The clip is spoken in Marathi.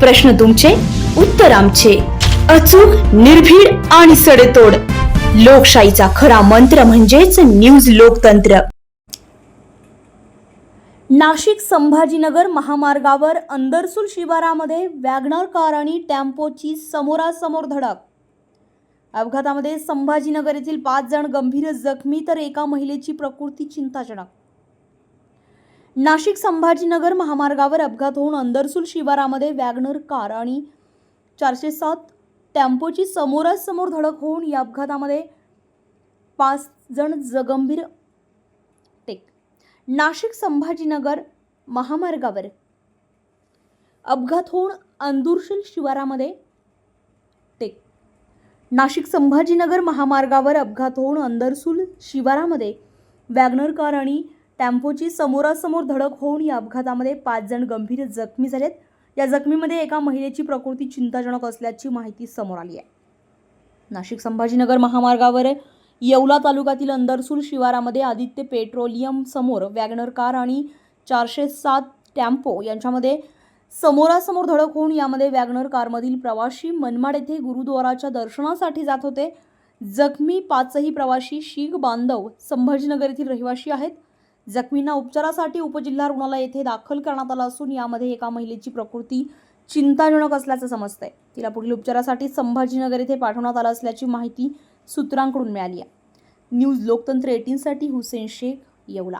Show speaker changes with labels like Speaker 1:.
Speaker 1: प्रश्न तुमचे उत्तर आमचे. अचूक निर्भीड आणि सडेतोड. लोकशाहीचा खरा मंत्र म्हणजेच न्यूज लोकतंत्र. नाशिक संभाजीनगर महामार्गावर अंदरसूल शिवारामध्ये वॅगनर कार आणि टॅम्पोची समोरासमोर धडक. अपघातामध्ये संभाजीनगर येथील पाच जण गंभीर जखमी तर एका महिलेची प्रकृती चिंताजनक. नाशिक संभाजीनगर महामार्गावर अपघात होऊन अंदरसूल शिवारामध्ये वॅगनर कार आणि चारशे सात टेम्पोची समोरासमोर धडक होऊन या अपघातामध्ये पाच जण जगंभीर टेक. नाशिक संभाजीनगर महामार्गावर अपघात होऊन अंदुरशील शिवारामध्ये टेक. नाशिक संभाजीनगर महामार्गावर अपघात होऊन अंदरसूल शिवारामध्ये वॅगनर कार आणि टेम्पोची समोरासमोर धडक होऊन या अपघातामध्ये पाच जण गंभीर जखमी झालेत. या जखमीमध्ये एका महिलेची प्रकृती चिंताजनक असल्याची माहिती समोर आली आहे. नाशिक संभाजीनगर महामार्गावर येवला तालुक्यातील अंदरसूल शिवारामध्ये आदित्य पेट्रोलियम समोर वॅगनर कार आणि चारशे सात टॅम्पो यांच्यामध्ये समोरासमोर धडक होऊन यामध्ये वॅगनर कारमधील प्रवाशी मनमाड येथे गुरुद्वाराच्या दर्शनासाठी जात होते. जखमी पाचही प्रवासी शीख बांधव संभाजीनगर येथील रहिवासी आहेत. जखमींना उपचारासाठी उपजिल्हा रुग्णालय येथे दाखल करण्यात आलं असून यामध्ये एका महिलेची प्रकृती चिंताजनक असल्याचं समजतंय. तिला पुढील उपचारासाठी संभाजीनगर येथे पाठवण्यात आलं असल्याची माहिती सूत्रांकडून मिळाली आहे. न्यूज लोकतंत्र एटीनसाठी हुसेन शेख येवला.